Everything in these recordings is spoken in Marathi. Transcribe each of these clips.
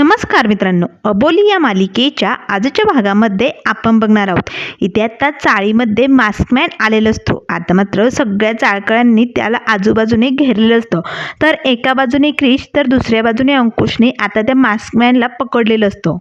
नमस्कार मित्रांनो. अबोली या मालिकेच्या आजच्या भागामध्ये आपण बघणार आहोत. इथे आता चाळीमध्ये मास्कमॅन आलेला असतो. आता मात्र सगळ्या चाळकळ्यांनी त्याला आजूबाजूने घेरलेलं असतं. तर एका बाजूने क्रिश तर दुसऱ्या बाजूने अंकुशने आता त्या मास्कमॅनला पकडलेलं असतं.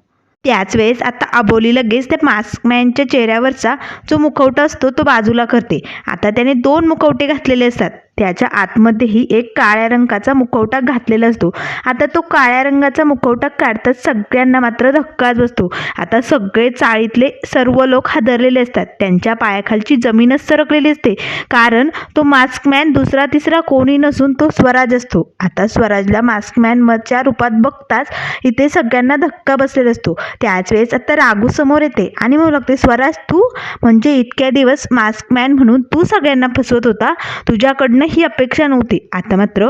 त्याच वेळेस आता अबोली लगेच त्या मास्कमॅनच्या चेहऱ्यावरचा जो मुखवटा असतो तो बाजूला करते. आता त्याने दोन मुखवटे घातलेले असतात. त्याच्या आतमध्येही एक काळ्या रंगाचा मुखवटा घातलेला असतो. आता तो काळ्या रंगाचा मुखवटा काढताच सगळ्यांना मात्र धक्काच बसतो. आता सगळे चाळीतले सर्व लोक हादरलेले असतात. त्यांच्या पायाखालची जमीनच सरकलेली असते. कारण तो मास्कमॅन दुसरा तिसरा कोणी नसून तो स्वराज असतो. आता स्वराजला मास्कमॅनच्या रूपात बघताच इथे सगळ्यांना धक्का बसलेला असतो. त्याच वेळेस आता रागू समोर येते आणि म्हणू लागते स्वराज तू? म्हणजे इतक्या दिवस मास्कमॅन म्हणून तू सगळ्यांना फसवत होता? तुझ्याकडनं ही अपेक्षा नव्हती. आता मात्र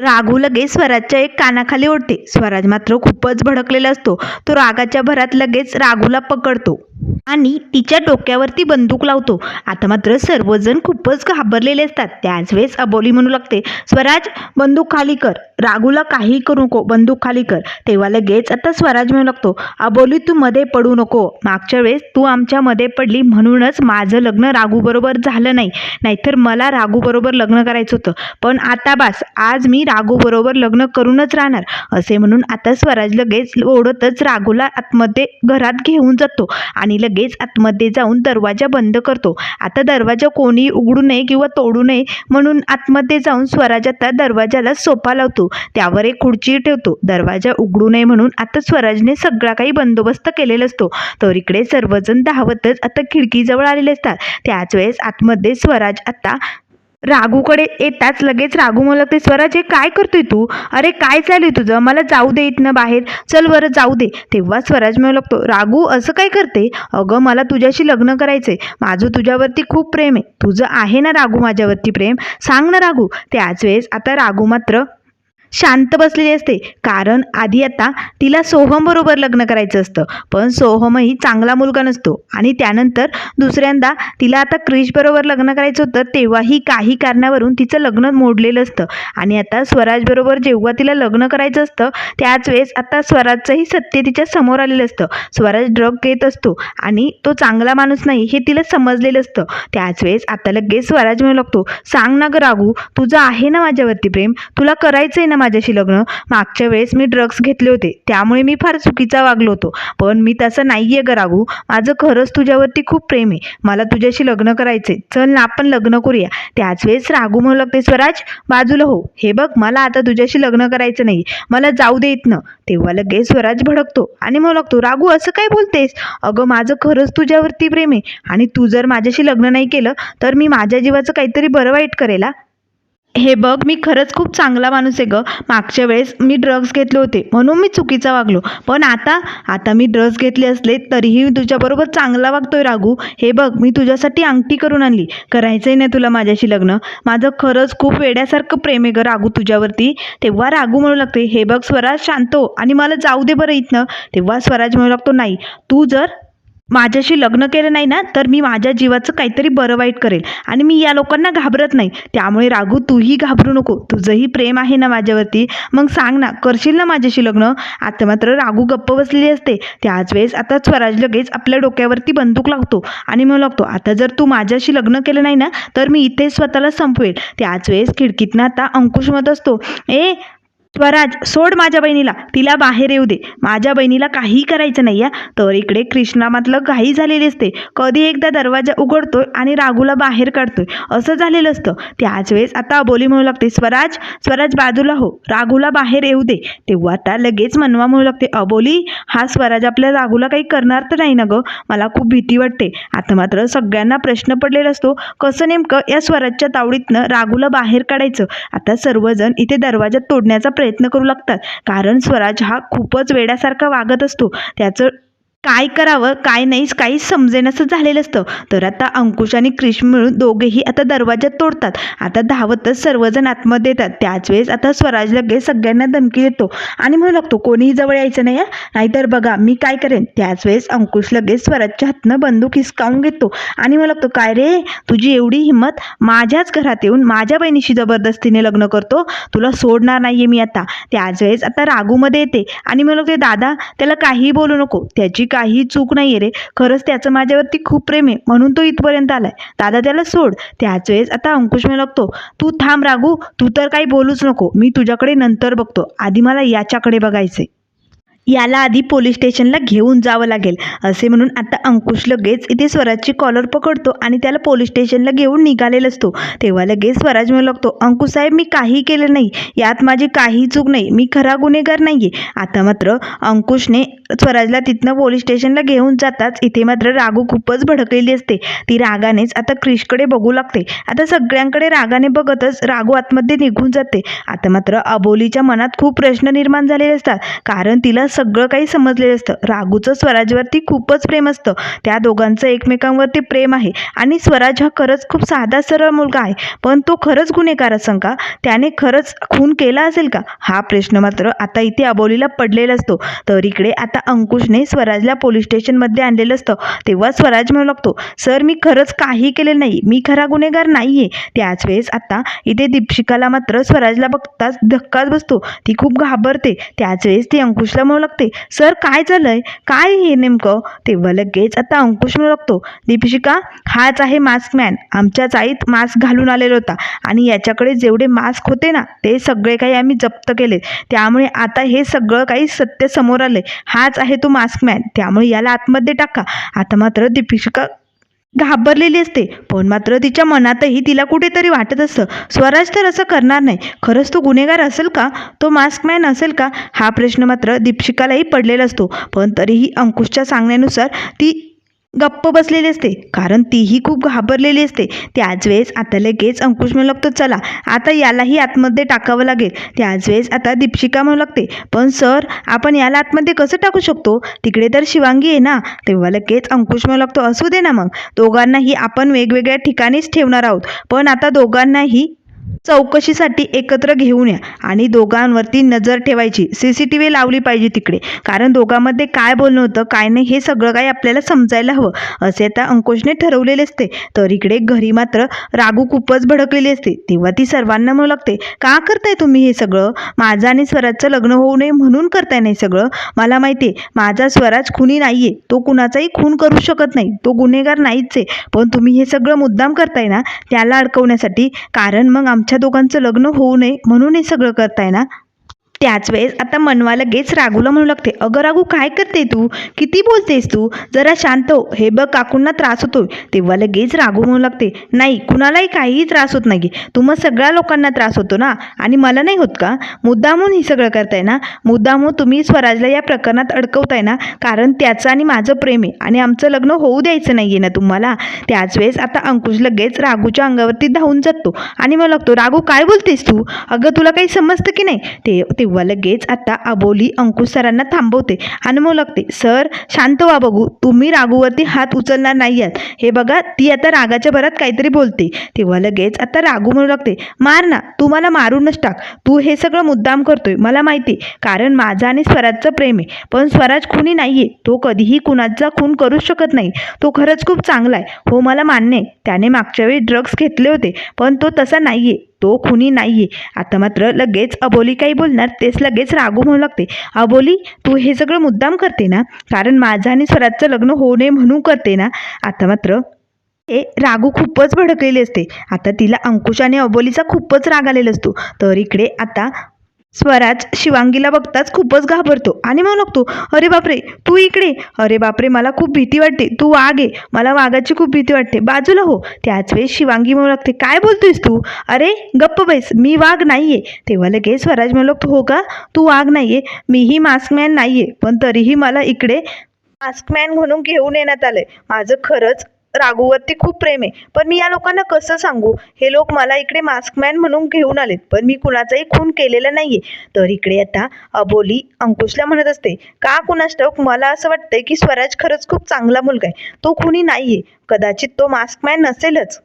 रागू लगेच स्वराजच्या एक कानाखाली ओढते. स्वराज मात्र खूपच भडकलेला असतो. तो रागाच्या भरात लगेच रागूला पकडतो. आणि तिच्या डोक्यावरती बंदूक लावतो. आता मात्र सर्वजण खूपच घाबरलेले असतात. त्याच वेळेस अबोली म्हणू लागते स्वराज बंदूक खाली कर. राघूला काही करू नको. बंदूक खाली कर. तेव्हा लगेच आता स्वराज म्हणू लागतो अबोली तू मध्ये पडू नको. मागच्या वेळेस तू आमच्या मध्ये पडली म्हणूनच माझं लग्न राघूबरोबर झालं नाही. नाहीतर मला राघूबरोबर लग्न करायचं होतं. पण आता बास आज मी राघूबरोबर लग्न करूनच राहणार. असे म्हणून आता स्वराज लगेच ओढतच राघूला आतमध्ये घरात घेऊन जातो. आणि लगेच आतमध्ये जाऊन दरवाजा बंद करतो. आता दरवाजा कोणी उघडू नये किंवा तोडू नये म्हणून आतमध्ये जाऊन स्वराज आता दरवाजाला सोफा लावतो. त्यावर एक खुर्ची ठेवतो. दरवाजा उघडू नये म्हणून आता स्वराजने सगळा काही बंदोबस्त केलेला असतो. तर इकडे सर्वजण धावतच आता खिडकीजवळ आलेले असतात. त्याच वेळेस आतमध्ये स्वराज आता राघूकडे येताच लगेच राघू मला ते स्वराज हे काय करतोय तू? अरे काय चालू तुझं? मला जाऊ दे इथनं बाहेर. चल बरं जाऊ दे. तेव्हा स्वराज म्हणू लागतो राघू असं काय करते? अगं मला तुझ्याशी लग्न करायचंय. माझं तुझ्यावरती खूप प्रेम आहे. तुझं आहे ना राघू माझ्यावरती प्रेम? सांग ना राघू त्याच वेळेस आता राघू मात्र शांत बसलेली असते. कारण आधी आता तिला सोहमबरोबर लग्न करायचं असतं. पण सोहमही चांगला मुलगा नसतो. आणि त्यानंतर दुसऱ्यांदा तिला आता क्रिशबरोबर लग्न करायचं होतं तेव्हाही काही कारणावरून तिचं लग्न मोडलेलं असतं. आणि आता स्वराजबरोबर जेव्हा तिला लग्न करायचं असतं त्याच वेळेस आता स्वराजचंही सत्य तिच्या समोर आलेलं असतं. स्वराज ड्रग घेत असतो आणि तो चांगला माणूस नाही हे तिला समजलेलं असतं. त्याच वेळेस आता लगेच स्वराज म्हणू लागतो सांग ना ग राघू तुझं आहे ना माझ्यावरती प्रेम? तुला करायचं आहे ना माझ्याशी लग्न. मागच्या वेळेस मी ड्रग्स घेतले होते. त्यामुळे मी फार चुकीचा वागलो होतो. पण मी तसं नाही आहे ग रागू माझं खरंच तुझ्यावरती खूप प्रेम आहे. मला तुझ्याशी लग्न करायचे चल ना आपण लग्न करूया. त्याच वेळेस रागू म्हणू लागते स्वराज बाजूला हो. हे बघ मला आता तुझ्याशी लग्न करायचं नाही. मला जाऊ दे इथनं. तेव्हा लगेच स्वराज भडकतो आणि म्हणू लागतो राघू असं काय बोलतेस? अगं माझं खरंच तुझ्यावरती प्रेम आहे. आणि तू जर माझ्याशी लग्न नाही केलं तर मी माझ्या जीवाचं काहीतरी बरं वाईट करेल हे बघ मी खरंच खूप चांगला माणूस आहे गं. मागच्या वेळेस मी ड्रग्स घेतले होते. म्हणून मी चुकीचा वागलो. पण आता आता मी ड्रग्स घेतले असले तरीही मी तुझ्याबरोबर चांगला वागतोय राघू. हे बघ मी तुझ्यासाठी अंगठी करून आणली. करायचंही नाही तुला माझ्याशी लग्न. माझं खरंच खूप वेड्यासारखं प्रेम आहे गं राघू तुझ्यावरती. तेव्हा राघू म्हणू लागते हे बघ स्वराज शांतो हो. आणि मला जाऊ दे बरं इथनं. तेव्हा स्वराज म्हणू लागतो नाही. तू जर माझ्याशी लग्न केलं नाही ना तर मी माझ्या जीवाचं काहीतरी बरं वाईट करेल. आणि मी या लोकांना घाबरत नाही. त्यामुळे राघू तूही घाबरू नको. तुझंही प्रेम आहे ना माझ्यावरती. मग सांग ना करशील ना माझ्याशी लग्न? आता मात्र राघू गप्प बसलेली असते. त्याच वेळेस आता स्वराज लगेच आपल्या डोक्यावरती बंदूक लावतो आणि मग लागतो आता जर तू माझ्याशी लग्न केलं नाही ना तर मी इथेच स्वतःला संपवेल. त्याच वेळेस खिडकीतनं आता अंकुश मत असतो ए स्वराज सोड माझ्या बहिणीला. तिला बाहेर येऊ दे. माझ्या बहिणीला काही करायचं नाही या तर इकडे कृष्णामातलं घाई झालेली असते. कधी एकदा दरवाजा उघडतोय आणि रागूला बाहेर काढतोय. असं झालेलं असतं. त्याच वेळेस आता अबोली म्हणू लागते स्वराज स्वराज बाजूला हो. रागूला बाहेर येऊ दे. तेव्हा आता लगेच मनवा म्हणू लागते अबोली हा स्वराज आपल्या रागूला काही करणार तर नाही ना गं? मला खूप भीती वाटते. आता मात्र सगळ्यांना प्रश्न पडलेला असतो कसं नेमकं या स्वराजच्या तावडीतनं रागूला बाहेर काढायचं? आता सर्वजण इथे दरवाजा तोडण्याचा प्रयत्न करू लागतात. कारण स्वराज हा खूपच वेड्यासारखा वागत असतो. त्याचं काय करावं काय नाही काहीच समजेनसं झालेलं असतं. तर आता अंकुश आणि क्रिश मिळून दोघेही आता दरवाजा तोडतात. आता धावतच सर्वजण आतमध्ये येतात. त्याच वेळेस आता स्वराज लगेच सगळ्यांना धमकी देतो. आणि म्हणू लागतो कोणीही जवळ यायचं नाही नाहीतर बघा मी काय करेन? त्याच वेळेस अंकुश लगेच स्वराजच्या हातनं बंदूक हिसकावून घेतो. आणि म्हणू लागतो काय रे? तुझी एवढी हिंमत? माझ्याच घरात येऊन माझ्या बहिणीशी जबरदस्तीने लग्न करतो? तुला सोडणार नाहीये मी आता. त्याच वेळेस आता रागूमध्ये येते. आणि म्हणू लागते दादा त्याला काहीही बोलू नको. त्याची काही चूक नाही आहे रे. खरंच त्याचं माझ्यावरती खूप प्रेम आहे. म्हणून तो इथपर्यंत आलाय. दादा त्याला सोड. त्याच वेळेस आता अंकुश म्हणू लागतो तू थांब रागू तू तर काही बोलूच नको. मी तुझ्याकडे नंतर बघतो. आधी मला याच्याकडे बघायचंय. याला आधी पोलीस स्टेशनला घेऊन जावं लागेल असे म्हणून आता अंकुश लगेच इथे स्वराजची कॉलर पकडतो आणि त्याला पोलीस स्टेशनला घेऊन निघालेला असतो. तेव्हा लगेच स्वराज म्हणू लागतो अंकुश साहेब मी काही केलं नाही. यात माझी काही चूक नाही. मी खरा गुन्हेगार नाही आहे आता मात्र अंकुशने स्वराजला तिथनं पोलीस स्टेशनला घेऊन जाताच इथे मात्र रागू खूपच भडकलेली असते. ती रागानेच आता क्रिशकडे बघू लागते. आता सगळ्यांकडे रागाने बघतच रागू आतमध्ये निघून जाते. आता मात्र अबोलीच्या मनात खूप प्रश्न निर्माण झालेले असतात. कारण तिला सगळं काही समजलेलं असतं. रागूचं स्वराजवरती खूपच प्रेम असतं. त्या दोघांचं एकमेकांवरती प्रेम आहे. आणि स्वराज हा खरंच खूप साधा सरळ मुलगा आहे. पण तो खरंच गुन्हेगार असं का? त्याने खरंच खून केला असेल का? हा प्रश्न मात्र आता इथे अबोलीला पडलेला असतो. तर इकडे आता अंकुशने स्वराजला पोलीस स्टेशनमध्ये आणलेलं असतं. तेव्हा स्वराज म्हणू लागतो सर मी खरंच काही केलेलं नाही. मी खरा गुन्हेगार नाही आहे त्याच वेळेस आता इथे दीपशिकाला मात्र स्वराजला बघताच धक्काच बसतो. ती खूप घाबरते. त्याच वेळेस ती अंकुशला म्हणू लागते सर काय झालंय? काय हे नेमकं? तेव्हा लगेच आता अंकुश म्हणू लागतो दीपशिका हाच आहे मास्क मॅन. आमच्या चाळीत मास्क घालून आलेला होता. आणि याच्याकडे जेवढे मास्क होते ना ते सगळे काही आम्ही जप्त केले. त्यामुळे आता हे सगळं काही सत्य समोर आलंय. हाच आहे तो मास्क मॅन त्यामुळे याला आतमध्ये टाका. आता मात्र दीपिका घाबरलेली असते. पण मात्र तिच्या मनातही तिला कुठेतरी वाटत असतं. स्वराज तर असं करणार नाही. खरंच तो गुन्हेगार असेल का? तो मास्क मॅन असेल का? हा प्रश्न मात्र दीपशिकालाही पडलेला असतो. पण तरीही अंकुशच्या सांगण्यानुसार ती गप्प बसलेली असते. कारण तीही खूप घाबरलेली असते. त्याच वेळेस आता लगेच अंकुश म्हणू लागतो चला आता यालाही आतमध्ये टाकावं लागेल. त्याच वेळेस आता दीपशिका म्हणू लागते पण सर आपण याला आतमध्ये कसं टाकू शकतो? तिकडे तर शिवांगी आहे ना? तेव्हा लगेच अंकुश म्हणू लागतो असू दे ना मग. दोघांनाही आपण वेगवेगळ्या ठिकाणीच ठेवणार आहोत. पण आता दोघांनाही चौकशीसाठी एकत्र घेऊन या आणि दोघांवरती नजर ठेवायची. सी सी टी व्ही लावली पाहिजे तिकडे. कारण दोघांमध्ये काय बोलणं होतं काय नाही हे सगळं काही आपल्याला समजायला हवं. असे आता अंकुशने ठरवलेले असते. तर इकडे घरी मात्र रागू खूपच भडकलेली असते. तेव्हा ती सर्वांना म्हणू लागते का करताय तुम्ही हे सगळं? माझं आणि स्वराजचं लग्न होऊ नये म्हणून करताय नाही सगळं? मला माहिती आहे माझा स्वराज खुनी नाही आहे तो कुणाचाही खून करू शकत नाही. तो गुन्हेगार नाहीच आहे पण तुम्ही हे सगळं मुद्दाम करताय ना त्याला अडकवण्यासाठी. कारण मग आमच्या दोघांचं लग्न होऊ नये म्हणून हे सगळं करताय ना? त्याच वेळेस आता मनवा लगेच रागूला म्हणू लागते. अगं रागू काय करते तू? किती बोलतेस तू? जरा शांत हो. हे बघ काकूंना त्रास होतो तेव्हा लगेच रागू म्हणू लागते. नाही कुणालाही काहीही त्रास होत नाही तू मग सगळ्या लोकांना त्रास होतो ना? आणि मला नाही होत का? मुद्दामून हे सगळं करताय ना? मुद्दामून तुम्ही स्वराजला या प्रकरणात अडकवताय ना? कारण त्याचं आणि माझं प्रेम आहे. आणि आमचं लग्न होऊ द्यायचं नाही आहे ना तुम्हाला? त्याच वेळेस आता अंकुश लगेच रागूच्या अंगावरती धावून जातो. आणि मग लागतो रागू काय बोलतेस तू? अगं तुला काही समजतं की नाही? ते तेव्हा लगेच आता अबोली अंकुश सरांना थांबवते आणि मग लागते सर शांत व्हा बघू तुम्ही रागूवरती हात उचलणार नाही आहात हे बघा ती आता रागाच्या भरात काहीतरी बोलते तेव्हा लगेच आता रागू म्हणू लागते मार ना तू मला मारूनच टाक तू हे सगळं मुद्दाम करतोय मला माहिती आहे. कारण माझं आणि स्वराजचं प्रेम आहे पण स्वराज खुनी नाही आहे तो कधीही कुणाचा खून करूच शकत नाही तो खरंच खूप चांगला आहे हो मला मान्य आहे त्याने मागच्या वेळी ड्रग्स घेतले होते पण तो तसा नाही आहे तो खुनी नाहीये. आता मात्र लगेच अबोली काही बोलणार तेच लगेच रागू म्हणू लागते. अबोली तू हे सगळं मुद्दाम करते ना? कारण माझं आणि स्वराजचं लग्न होऊ नये म्हणून करते ना? आता मात्र ए रागू खूपच भडकलेली असते. आता तिला अंकुश आणि अबोलीचा खूपच राग आलेला असतो. तर इकडे आता स्वराज शिवांगीला बघताच खूपच घाबरतो आणि मग लागतो अरे बापरे तू इकडे? अरे बापरे मला खूप भीती वाटते. तू वाघ आहे. मला वाघाची खूप भीती वाटते. बाजूला हो. त्याच वेळेस शिवांगी म्हणू लागते काय बोलतोयस तू? अरे गप्प बैस. मी वाघ नाहीये. तेव्हा लगेच स्वराज म्हणू लागतो हो का? तू वाघ नाहीये. मीही मास्कमॅन नाहीये. पण तरीही मला इकडे मास्कमॅन म्हणून घेऊन येण्यात आलंय. माझं खरंच राघूवरती खूप प्रेम आहे. पण मी या लोकांना कसं सांगू? हे लोक मला इकडे मास्कमॅन म्हणून घेऊन आलेत. पण मी कुणाचाही खून केलेला नाहीये. तर इकडे आता अबोली अंकुशला म्हणत असते का कुणास मला असं वाटतंय की स्वराज खरंच खूप चांगला मुलगा आहे. तो खुनी आहे कदाचित तो मास्कमॅन नसेलच.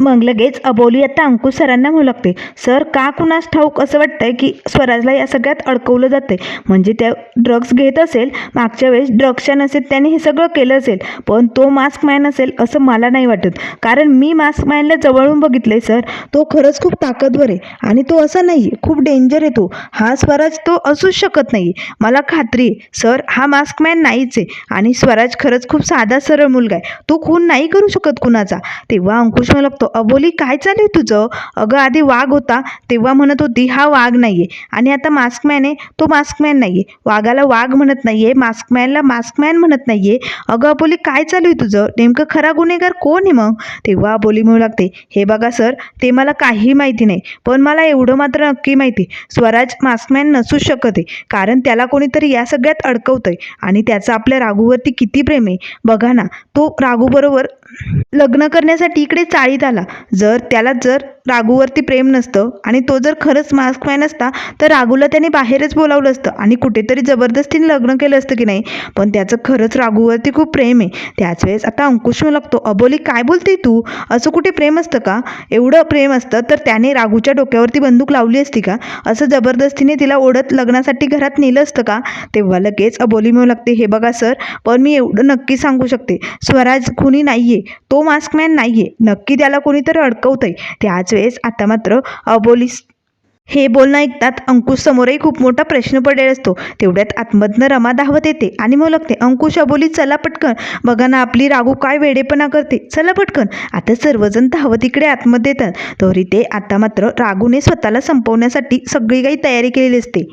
मग लगेच अबोली आता अंकुश सरांना म्हणू लागते सर का कुणास ठाऊक? असं वाटतंय की स्वराजला या सगळ्यात अडकवलं जाते म्हणजे त्या ड्रग्ज घेत असेल मागच्या वेळेस ड्रग्सच्या नसेल त्याने हे सगळं केलं असेल. पण तो मास्क मॅन असेल असं मला नाही वाटत. कारण मी मास्क मॅनला जवळून बघितलंय सर. तो खरंच खूप ताकदवर आहे. आणि तो असा नाही खूप डेंजर आहे तो. हा स्वराज तो असूच शकत नाही मला खात्री आहे सर हा मास्क मॅन नाहीच आहे. आणि स्वराज खरंच खूप साधा सरळ मुलगा आहे. तो खून नाही करू शकत कुणाचा. तेव्हा अंकुश मला लागतो अबोली काय चालू आहे तुझं? अगं आधी वाघ होता तेव्हा म्हणत होती हा वाघ नाही आहे आणि आता मास्कमॅन आहे तो मास्कमॅन नाही आहे वाघाला वाघ म्हणत नाही आहे मास्कमॅनला मास्कमॅन म्हणत नाही आहे अगं अबोली काय चालू आहे तुझं? नेमकं खरा गुन्हेगार कोण आहे मग? तेव्हा अबोली म्हणू लागते हे बघा सर ते मला काही माहिती नाही पण मला एवढं मात्र नक्की माहिती. स्वराज मास्कमॅन नसूच शकत आहे कारण त्याला कोणीतरी या सगळ्यात अडकवतंय आणि त्याचं आपल्या राघूवरती किती प्रेम आहे. बघा ना तो राघूबरोबर लग्न करण्यासाठी इकडे चाळीत आला. जर त्याला जर राघूवरती प्रेम नसतं आणि तो जर खरंच मास्क माय नसता तर राघूला त्याने बाहेरच बोलावलं असतं आणि कुठेतरी जबरदस्तीने लग्न केलं असतं की नाही. पण त्याचं खरंच राघूवरती खूप प्रेम आहे. त्याच वेळेस आता अंकुश होऊ लागतो अबोली काय बोलते तू? असं कुठे प्रेम असतं का? एवढं प्रेम असतं तर त्याने राघूच्या डोक्यावरती बंदूक लावली असती का? असं जबरदस्तीने तिला ओढत लग्नासाठी घरात नेलं असतं का? तेव्हा लगेच अबोली मिळू लागते हे बघा सर पण मी एवढं नक्की सांगू शकते. स्वराज खुनी नाही आहे तो मास्कमॅन आहे नक्की त्याला कोणीतरी अडकवतंय. त्याच वेळेस आता मात्र अबोलीस हे बोलणं ऐकतात अंकुश समोरही खूप मोठा प्रश्न पडलेला असतो. तेवढ्यात आतमधनं रमा धावत येते आणि मग लागते अंकुश अबोली चला पटकन. बघा ना आपली रागू काय वेडेपणा करते. चला पटकन. आता सर्वजण धावत इकडे आतमध्ये येतात. तरी ते आता मात्र रागूने स्वतःला संपवण्यासाठी सगळी काही तयारी केलेली असते.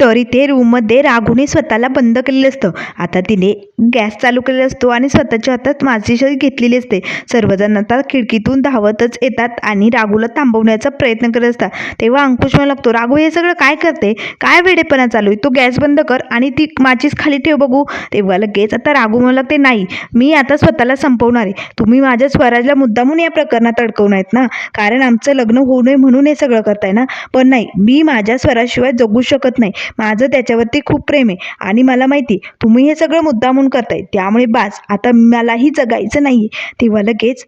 तरी ते रूममध्ये राघूने स्वतःला बंद केलेलं असतं. आता तिने गॅस चालू केलेला असतो आणि स्वतःच्या हातात माचीशी घेतलेली असते. सर्वजण आता खिडकीतून धावतच येतात आणि राघूला थांबवण्याचा प्रयत्न करत असतात. तेव्हा अंकुश म्हणू लागतो राघू हे सगळं काय करते? काय वेडेपणा चालू आहे? तू गॅस बंद कर आणि ती माचीस खाली ठेव बघू. तेव्हा लगेच आता राघू म्हणू लागते नाही मी आता स्वतःला संपवणार आहे. तुम्ही माझ्या स्वराजला मुद्दामून या प्रकरणात अडकवून आहेत ना? कारण आमचं लग्न होऊ नये म्हणून हे सगळं करताय ना? पण नाही मी माझ्या स्वराशिवाय जगू शकत नाही. माझं त्याच्यावरती खूप प्रेम आहे. आणि मला माहिती तुम्ही हे सगळं मुद्दामून करताय. त्यामुळे बास आता मलाही जगायचं नाही तेव्हा लगेच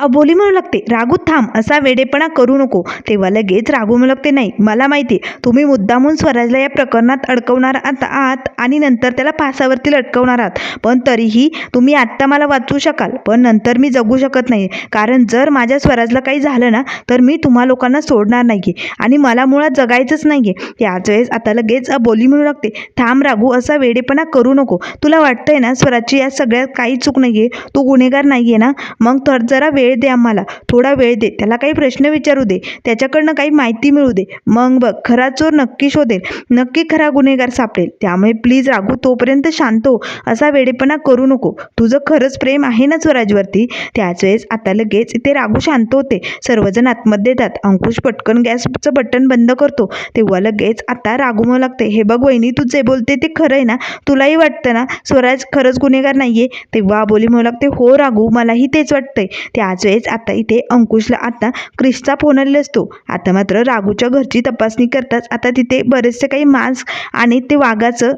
अबोली म्हणू लागते रागू थांब असा वेडेपणा करू नको. तेव्हा लगेच रागू म्हणू लागते नाही मला माहिती आहे, तुम्ही मुद्दामून स्वराजला या प्रकरणात अडकवणार आहात आहात आणि नंतर त्याला फासावरती लटकवणार आहात. पण तरीही तुम्ही आत्ता मला वाचवू शकाल पण नंतर मी जगू शकत नाही. कारण जर माझ्या स्वराजला काही झालं ना तर मी तुम्हा लोकांना सोडणार नाही आणि मला मुळात जगायचंच नाही आहे त्याच वेळेस आता लगेच अबोली म्हणू लागते थांब रागू असा वेडेपणा करू नको. तुला वाटतंय ना स्वराजची या सगळ्यात काही चूक नाही आहे तू गुन्हेगार नाही आहे ना? मग तर जरा वेळ दे आम्हाला. थोडा वेळ दे. त्याला काही प्रश्न विचारू दे. त्याच्याकडनं काही माहिती मिळू दे. मग बघ खरा चोर नक्की शोधेल. नक्की खरा गुन्हेगार सापडेल. त्यामुळे प्लीज रागू तोपर्यंत शांत हो. असा वेडेपणा करू नको. तुझं खरंच प्रेम आहे ना स्वराजवरती? त्याच वेळेस आता लगेच इथे रागू शांत होते. सर्वजण आतमध्ये येतात. अंकुश पटकन गॅसचं बटन बंद करतो. तेव्हा लगेच आता रागू मग लागते हे बघ वहिनी तू जे बोलते ते खरं आहे ना? तुलाही वाटतं ना? स्वराज खरंच गुन्हेगार नाहीये? तेव्हा बोली म्हणू लागते हो रागू मलाही तेच वाटतंय. त्याच वेळेस आता इथे अंकुशला आता क्रिशचा फोन आलेला असतो. आता मात्र राघूच्या घरची तपासणी करताच आता तिथे बरेचसे काही मास्क आणि ते वाघाचं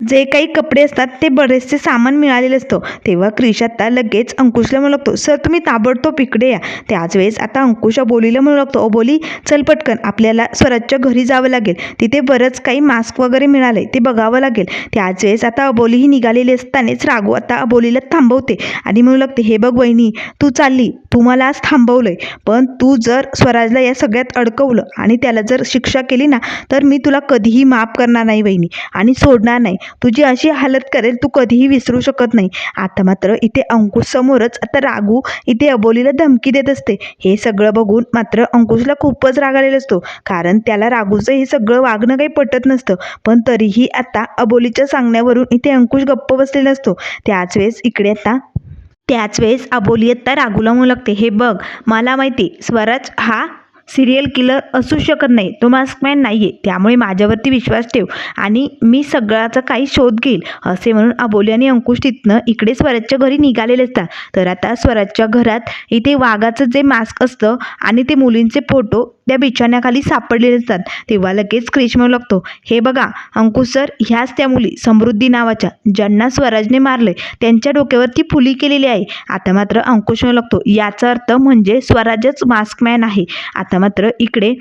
जे काही कपडे असतात ते बरेचसे सामान मिळालेलं असतं. तेव्हा क्रिश आता लगेच अंकुशला म्हणू लागतो सर तुम्ही ताबडतोब इकडे या. त्याच वेळेस आता अंकुश बोलीला म्हणू लागतो ओ बोली चल पटकन आपल्याला स्वराजच्या घरी जावं लागेल. तिथे बरंच काही मास्क वगैरे मिळाले ते बघावं लागेल. त्याच वेळेस आता अबोली ही निघालेली असतानाच रागू आता अबोलीला थांबवते आणि म्हणू लागते हे बघ वहिनी तू चालली तू मला आज थांबवलं आहे पण तू जर स्वराजला या सगळ्यात अडकवलं आणि त्याला जर शिक्षा केली ना तर मी तुला कधीही माफ करणार नाही वहिनी आणि सोडणार नाही. तुझी अशी हालत करेल तू कधीही विसरू शकत नाही. आता मात्र इथे अंकुश समोरच आता रागू इथे अबोलीला धमकी देत असते. हे सगळं बघून मात्र अंकुशला खूपच राग आलेला असतो. कारण त्याला रागूचं हे सगळं वागणं काही पटत नसतं. पण तरीही आता अबोलीच्या सांगण्यावरून इथे अंकुश गप्प बसलेला असतो. त्याच वेळेस इकडे आता त्याच वेळेस अबोली आत्ता रागूला म्हणू लागते. हे बघ मला माहिती स्वराज हा सिरियल किलर असू शकत नाही. तो मास्कमॅन नाही आहे त्यामुळे माझ्यावरती विश्वास ठेव आणि मी सगळ्याचा काही शोध घेईल असे म्हणून अबोली आणि अंकुश तिथनं इकडे स्वराजच्या घरी निघालेले असतात. तर आता स्वराजच्या घरात इथे वाघाचं जे मास्क असतं आणि ते मुलींचे फोटो त्या बिछाण्याखाली सापडलेले असतात. तेव्हा लगेच क्रिश म्हणू लागतो हे बघा अंकुश सर ह्याच त्या मुली समृद्धी नावाच्या ज्यांना स्वराजने मारले त्यांच्या डोक्यावरती फुली केलेली आहे. आता मात्र अंकुश म्हणू लागतो याचा अर्थ म्हणजे स्वराजच मास्कमॅन आहे. आता मात्र इकडे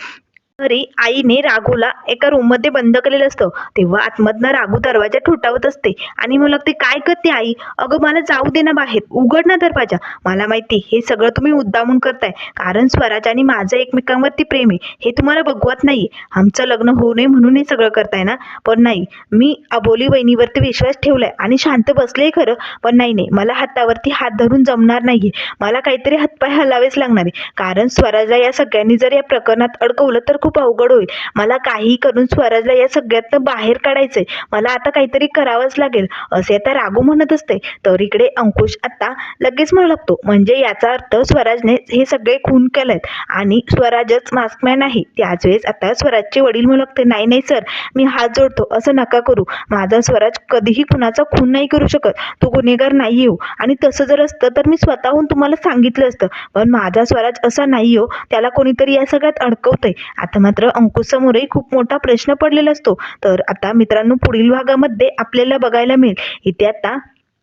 घरी आईने राघूला एका रूममध्ये बंद केलेलं असतं. तेव्हा आतमधनं राघू दरवाजा ठोठावत असते. आणि मग लागते काय करते आई? अगं मला जाऊ दे ना बाहेर. उघड ना दरवाजा. मला माहिती हे सगळं तुम्ही मुद्दामून करताय. कारण स्वराज आणि माझं एकमेकांवरती प्रेम आहे. हे तुम्हाला बघवत नाही आमचं लग्न होऊ नये म्हणून हे सगळं करताय ना? पण नाही मी अबोली वहिनीवरती विश्वास ठेवलाय आणि शांत बसले खरं. पण नाही नाही मला हातावरती हात धरून जमणार नाहीये. मला काहीतरी हातपाय हलावेच लागणार आहे. कारण स्वराजला या सगळ्यांनी जर या प्रकरणात अडकवलं तर खूप अवघड होईल. मला काही करून स्वराजला या सगळ्यातनं बाहेर काढायचंय. मला आता काहीतरी करावंच लागेल. असे आता रागू म्हणत असते तर इकडे अंकुश आता लगेच म्हणू लागतो. म्हणजे याचा अर्थ स्वराजने हे सगळे खून केलेत आणि स्वराजच मास्कमॅन आहे. त्याच वेळेस आता स्वराजचे वडील म्हणू लागते नाही नाही सर मी हात जोडतो. असं नका करू. माझा स्वराज कधीही कुणाचा खून नाही करू शकत. तो गुन्हेगार नाही येऊ आणि तसं जर असतं तर मी स्वतःहून तुम्हाला सांगितलं असतं. पण माझा स्वराज असा नाही हो. त्याला कोणीतरी या सगळ्यात अडकवतंय. आता मात्र अंकुशसमोरही खूप मोठा प्रश्न पडलेला असतो. तर आता मित्रांनो पुढील भागामध्ये आपल्याला बघायला मिळेल. इथे आता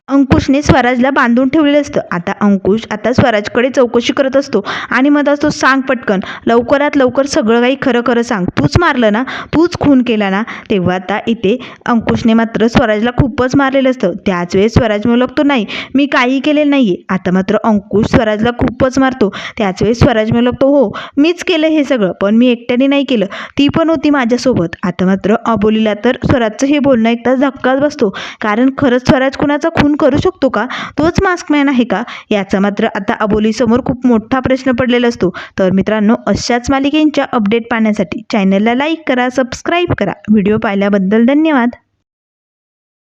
अंकुशने स्वराजला बांधून ठेवलेलं असतं. आता अंकुश आता स्वराजकडे चौकशी करत असतो आणि मग असतो सांग पटकन लवकरात लवकर सगळं काही खरं खरं सांग. तूच मारलं ना? तूच खून केला ना? तेव्हा आता इथे अंकुशने मात्र स्वराजला खूपच मारलेलं असतं. त्याच वेळेस स्वराज म्हणू लागतो नाही मी काही केलेलं नाही आहे आता मात्र अंकुश स्वराजला खूपच मारतो. त्याच वेळेस स्वराज म्हणू लागतो हो मीच केलं हे सगळं पण मी एकट्याने नाही केलं. ती पण होती माझ्यासोबत. आता मात्र अबोलीला तर स्वराजचं हे बोलणं एकदा धक्काच बसतो. कारण खरंच स्वराज कुणाचा खून करू शकतो का? तोच मास्कमॅन आहे का? याचा मात्र आता अबोलीसमोर खूप मोठा प्रश्न पडलेला असतो. तर मित्रांनो अशाच मालिकेंच्या अपडेट पाहण्यासाठी चॅनलला लाईक करा सबस्क्राईब करा. व्हिडिओ पाहिल्याबद्दल धन्यवाद.